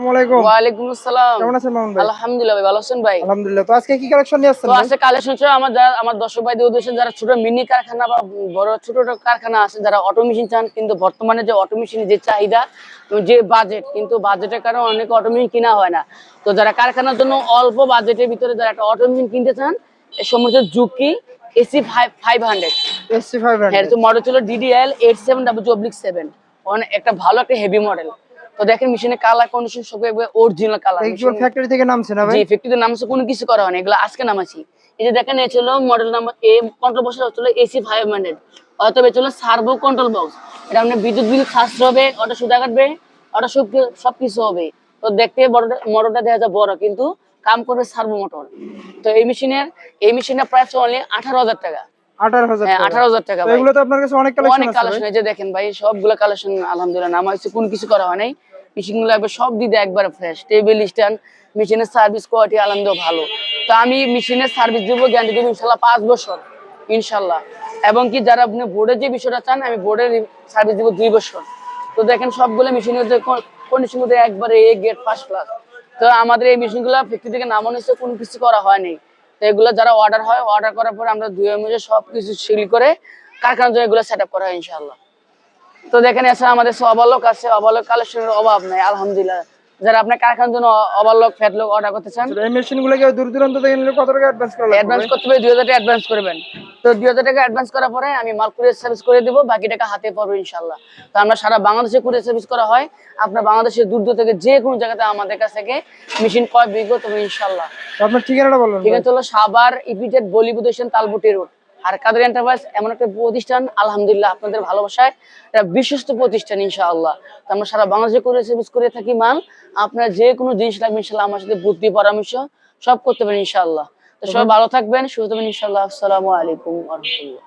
আসসালামু আলাইকুম আসসালাম কেমন আছেন মামুন ভাই? আলহামদুলিল্লাহ ভাই ভালো আছেন ভাই? আলহামদুলিল্লাহ। তো আজকে কি কালেকশন নিয়ে আসছেন তো আজকে কালেকশন ছিল আমার যারা আমার দর্শক ভাইদের উদ্দেশ্যে যারা ছোট মিনি কারখানা বা বড় ছোট ছোট কারখানা আছে যারা অটো মেশিন চান কিন্তু বর্তমানে যে অটো মেশিনের যে চাহিদা যে বাজেট কিন্তু বাজেটের কারণে অনেক অটো মেশিন কিনা হয় না। তো যারা কারখানার জন্য অল্প বাজেটের ভিতরে যারা একটা অটো মেশিন কিনতে চান এই সমস্ত Juki AC five five hundred SC5 হ্যাঁ তো মডেল ছিল DDL eight seven double oblique seven একটা ভালো একটা হেভি মডেল তো দেখেন মেশিনের কালার কন্ডিশন সব অরিজিনাল কালার এইগুলো ফ্যাক্টরি থেকে নামছে না ভাই? জি ফ্যাক্টরিতে নামছে কোনো কিছু করা হয়নি এগুলো আজকে নামাছি। এই যে দেখেন এ ছিল মডেল নাম্বার এ কন্ট্রোল বক্স হচ্ছিল এসি ফাইভ হান্ড্রেড অথবা ছিল সার্ভো কন্ট্রোল বক্স এটা আপনার বিদ্যুৎ বিল সাশ্রয় হবে ওটা সুদা কাটবে ওটা সব সব কিছু হবে। তো দেখতে বড় মোটরটা দেখা যায় বড় কিন্তু কাম করবে সার্ভো মোটর তো এই মেশিনের এই মেশিনের প্রাইস অনলি আঠারো হাজার টাকা। হ্যাঁ আঠারো হাজার টাকা এগুলো তো আপনার কাছে অনেক কালেকশন অনেক কালেকশন এই যে দেখেন ভাই সবগুলো কালেকশন আলহামদুলিল্লাহ নামা হয়েছে কোনো কিছু করা হয় নাই। মেশিনগুলো একবার সব দিতে একবার ফ্রেশ টেবিল স্ট্যান্ড মেশিনের সার্ভিস কোয়ালিটি আলহামদুলিল্লাহ ভালো। তো আমি মেশিনের সার্ভিস দেবো গ্যারান্টি দেবো ইনশাল্লাহ পাঁচ বছর ইনশাল্লাহ। এবং কি যারা আপনি বোর্ডের যে বিষয়টা চান আমি বোর্ডের সার্ভিস দিব দুই বছর। তো দেখেন সবগুলো মেশিনের কন্ডিশন একবারে এ গেট ফার্স্ট ক্লাস তো আমাদের এই মেশিনগুলো ফ্যাক্টরি থেকে নামানো হয়েছে কোনো কিছু করা হয়নি তো এগুলো যারা অর্ডার হয় অর্ডার করার পরে আমরা দুই মিলে সব কিছু সিল করে কারখানার জন্য এগুলো সেট আপ করা হয় ইনশাল্লাহ তো দেখেন এছাড়া আমাদের অবালক আছে অবালক কালেকশনের অভাব নাই আলহামদুলিল্লাহ। যারা আপনার কারখানার জন্য অবালক ফ্যাটলক অর্ডার করতে চান এই মেশিনগুলো কি দূর দূরান্ত থেকে নিলে কত টাকা অ্যাডভান্স করা অ্যাডভান্স করতে হবে দুই হাজার টাকা অ্যাডভান্স করবেন। তো দুই হাজার টাকা অ্যাডভান্স করার পরে আমি মাল কুরিয়ার সার্ভিস করে দেবো বাকি টাকা হাতে পাবো ইনশাল্লাহ তো আমরা সারা বাংলাদেশে কুরিয়ার সার্ভিস করা হয় আপনার বাংলাদেশের দূর দূর থেকে যে কোনো জায়গাতে আমাদের কাছ থেকে মেশিন কয় বিঘ্ন তবে ইনশাল্লাহ আপনার ঠিকানাটা বলবেন ঠিক আছে হলো সাবার ইপিজেড বলিউড স্টেশন তালবুটি রোড। আর কাদের এন্টারপ্রাইজ এমন একটা প্রতিষ্ঠান আলহামদুলিল্লাহ আপনাদের ভালোবাসায় এটা বিশ্বস্ত প্রতিষ্ঠান ইনশাআল্লাহ। তো আমরা সারা বাংলাদেশে করে সার্ভিস করে থাকি মাল আপনার যে কোনো জিনিস লাগবে ইনশাল্লাহ আমার সাথে বুদ্ধি পরামর্শ সব করতে পারেন ইনশাআল্লাহ। তো সবাই ভালো থাকবেন সুস্থ থাকবেন ইনশাল্লাহ আসসালামু আলাইকুম ওয়া রাহমাতুল্লাহ।